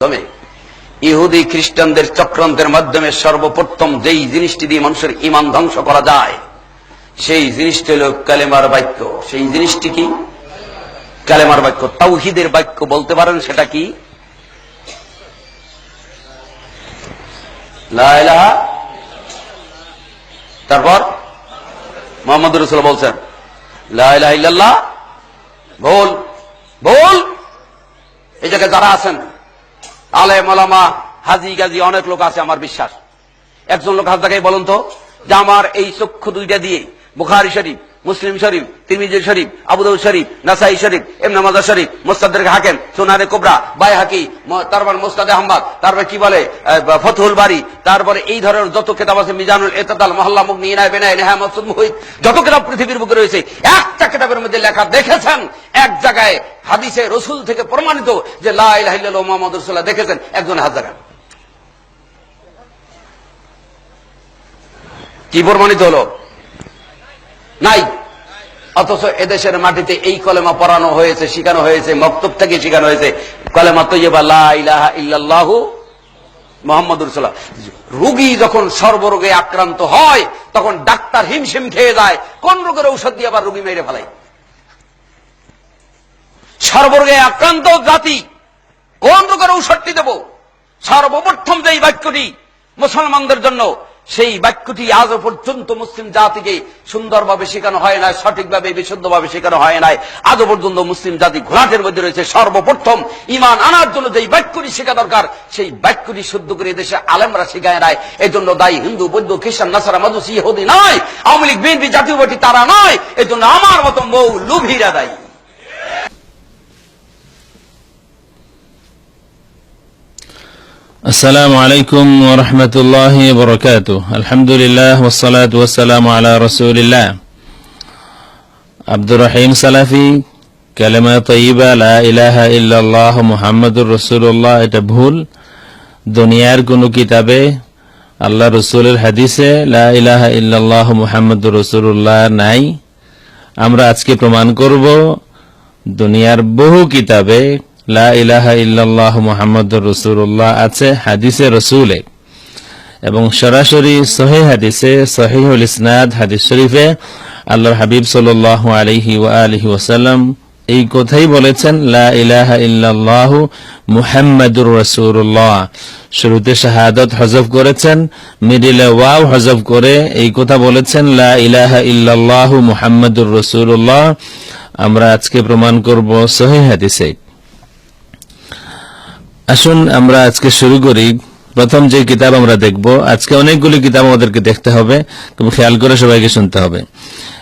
মাধ্যমে ইহুদি খ্রিস্টানদের চক্রান্তের মাধ্যমে সর্বপ্রথম যেই জিনিসটি দিয়ে মানুষের ইমান ধ্বংস করা যায়, সেই জিনিসটি হল কালেমার বাক্য। সেই জিনিসটি কি? কালেমার বাক্য। তাওহিদের বাক্য বলতে পারেন সেটা কি? তারপর মোহাম্মদ রসুল বলছেন, লা ইলাহা ইল্লাল্লাহ, বল বল। এই জায়গায় যারা আছেন আলে মালামা হাজি, গাজি, অনেক লোক আছে আমার বিশ্বাস। একজন লোক হাজদাকে বলুন তো, যে আমার এই চক্ষু দুইটা দিয়ে, বুখারি শরীফ মুসলিম শরীফ তিরমিজি শরীফ, আবুদাউদ শরীফ, নাসাই শরীফ এমনা মাজা শরীফ মোস্তাদের হাকেম সোনারে কোবরা বাই হাকি তারপর মোস্তাদে আহমদ, তারপর কি বলে ফতুল বাড়ি তারপরে এই ধরনের যত কেতাব আছে, মিজানুল এতাদাল মহল্লা মুখ নিয়ে নেয় বেনায় নেহা মাসুদ মুহিত, যত কেতাব পৃথিবীর বুকে রয়েছে, একটা কেতাবের মধ্যে লেখা দেখেছেন, এক জায়গায় হাদিসে রসুল থেকে প্রমাণিত যে লাহ মোহাম্মদ রসুল্লাহ দেখেছেন, একজন দেখান কি প্রমাণিত হলো? নাই। অথচ এদেশের মাটিতে এই কলেমা পড়ানো হয়েছে, শিখানো হয়েছে, মক্তব থেকে শিখানো হয়েছে। কলেমা তৈবা ইলাহা ইল্লাল্লাহু রুগী যখন সর্বরোগে আক্রান্ত হয়, তখন ডাক্তার হিমশিম খেয়ে যায়। কোন রোগের ঔষধ দিয়ে আবার রুগী মেরে ফেলায়? সর্বরোগে আক্রান্ত জাতি, কোন রোগের ঔষধটি দেব? সর্বপ্রথম যেই বাক্যটি মুসলমানদের জন্য সেই বাক্যটি আজও পর্যন্ত মুসলিম জাতিকে সুন্দরভাবে শেখানো হয় না সঠিকভাবে বিশুদ্ধভাবে শেখানো হয় নাই। আজও পর্যন্ত মুসলিম জাতি ঘোলাটের মধ্যে রয়েছে। সর্বপ্রথম ইমান আনার জন্য যেই বাক্যটি শেখা দরকার, সেই বাক্যটি শুদ্ধ করে দেশে আলেমরা শেখায় নাই। এই জন্য দায়ী হিন্দু, বৌদ্ধ, খ্রিস্টান, নাসারা মধুসি ইহুদি নয়, আওয়ামী লীগ, বিএনপি, জাতীয় পার্টি তারা নয়। এই জন্য আমার মতো মৌ লুভিরা দায়ী। السلام عليكم ورحمة الله وبركاته الحمد لله والصلاة والسلام على رسول الله عبد الرحيم سلفي كلمة طيبة لا إله إلا الله محمد رسول الله এটা ভুল দুনিয়ার কোন কিতাবে আল্লাহ রসুলের হাদিসে লা ইলাহা ইল্লাল্লাহ মুহাম্মদ রসুল্লাহ নাই আমরা আজকে প্রমাণ করব দুনিয়ার বহু কিতাবে লা ইল্লাল্লাহ আছে হাদিসে রসুলে। এবং সরাসরি সহি হাদিসে, সহিহুল ইসনাদ হাদিস শরীফে আল্লাহর হাবিব ওয়াসাল্লাম এই কথাই বলেছেন, লা শুরুতে শাহাদাত হজব করেছেন, মিডিলে ওয়াও হজব করে এই কথা বলেছেন, লা ইলাহা ইল্লাল্লাহ আমরা আজকে প্রমাণ করব সহিহ হাদিসে। আসুন আমরা আজকে শুরু করি প্রথম যে কিতাব আমরা দেখব আজকে অনেকগুলি কিতাব আমাদেরকে দেখতে হবে তবে খেয়াল করে সবাইকে শুনতে হবে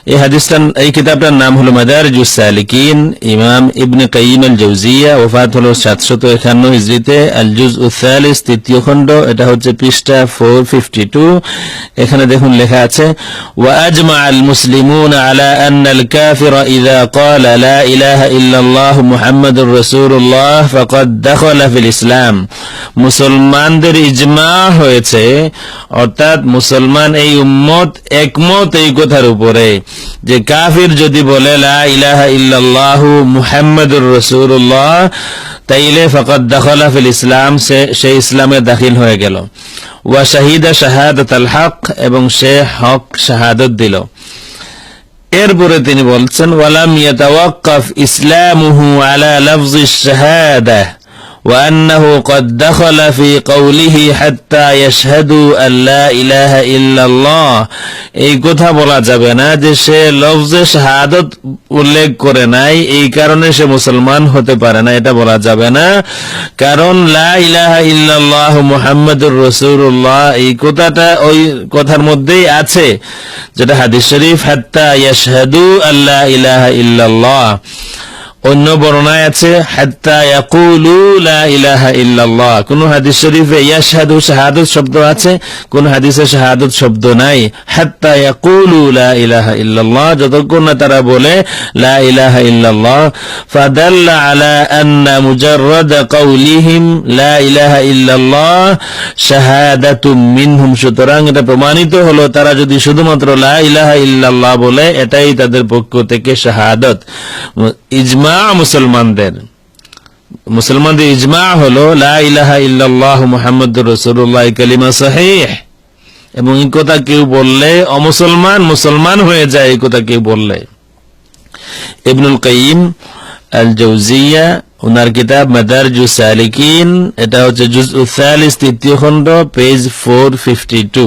এই হাদিসটার এই কিতাবটার নাম হলো মাদার সালিকিন ইমাম ইবনে কাইম আল জৌজিয়া ওফাত হলো সাতশত একান্ন হিজড়িতে আল জুজ উসালিস তৃতীয় খণ্ড এটা হচ্ছে পৃষ্ঠা ফোর ফিফটি টু এখানে দেখুন লেখা আছে وأجمع المسلمون على أن الكافر إذا قال لا إله إلا الله محمد رسول الله فقد دخل في الإسلام মুসলমানদের ইজমা হয়েছে, অর্থাৎ মুসলমান এই উম্মত একমত এই কথার উপরে, যে কাফির যদি বলে, লা রাসূলুল্লাহ তাইলে ফাকাদ দাখালা ফিল ইসলাম, সে সে ইসলামে দাখিল হয়ে গেল। ওয়া শাহিদা শাহাদাত আল হক, এবং সে হক শাহাদত দিল। এরপরে তিনি বলছেন, ওয়ালাম ইয়াতাওয়াক্কাফ ইসলামুহু আলা লাফজি শাহাদা وأنه قد دخل في قوله حتى يشهدوا أن لا إله إلا الله এই কথা বলা যাবে না যে সে লফজে শাহাদত উল্লেখ করে নাই এই কারণে সে মুসলমান হতে পারে না এটা বলা যাবে না কারণ লা ইলাহা ইল্লাল্লাহ মুহাম্মাদুর রাসূলুল্লাহ এই কথাটা ওই কথার মধ্যেই আছে যেটা হাদিস শরীফ হাত্তা ইয়াশহাদু আল্লা ইলাহা ইল্লাল্লাহ অন্য বর্ণায় আছে কোন হাদিস শরীফে ইয়াশহাদু শাহাদাত শব্দ আছে, কোন হাদিসে শাহাদাত শব্দ নাই। হাত্তা ইল্লাল্লাহ। যতক্ষণ না তারা বলে প্রমাণিত হলো, তারা যদি শুধুমাত্র লা ইলাহা ইল্লাল্লাহ বলে, এটাই তাদের পক্ষ থেকে শাহাদত। ইজমা মুসলমানদের। মুসলমানদের ইজমা হলো এবং এই কথা কেউ বললে, অমুসলমান মুসলমান হয়ে যায় এই কথা কেউ বললে। ইবনুল কাইম আল জৌজিয়া ওনার কিতাব মাদারজুস সালিকিন, এটা হচ্ছে জুজ উসালিস তৃতীয় খণ্ড, পেজ ফোর ফিফটি টু।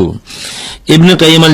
ইবনুল কাইম আল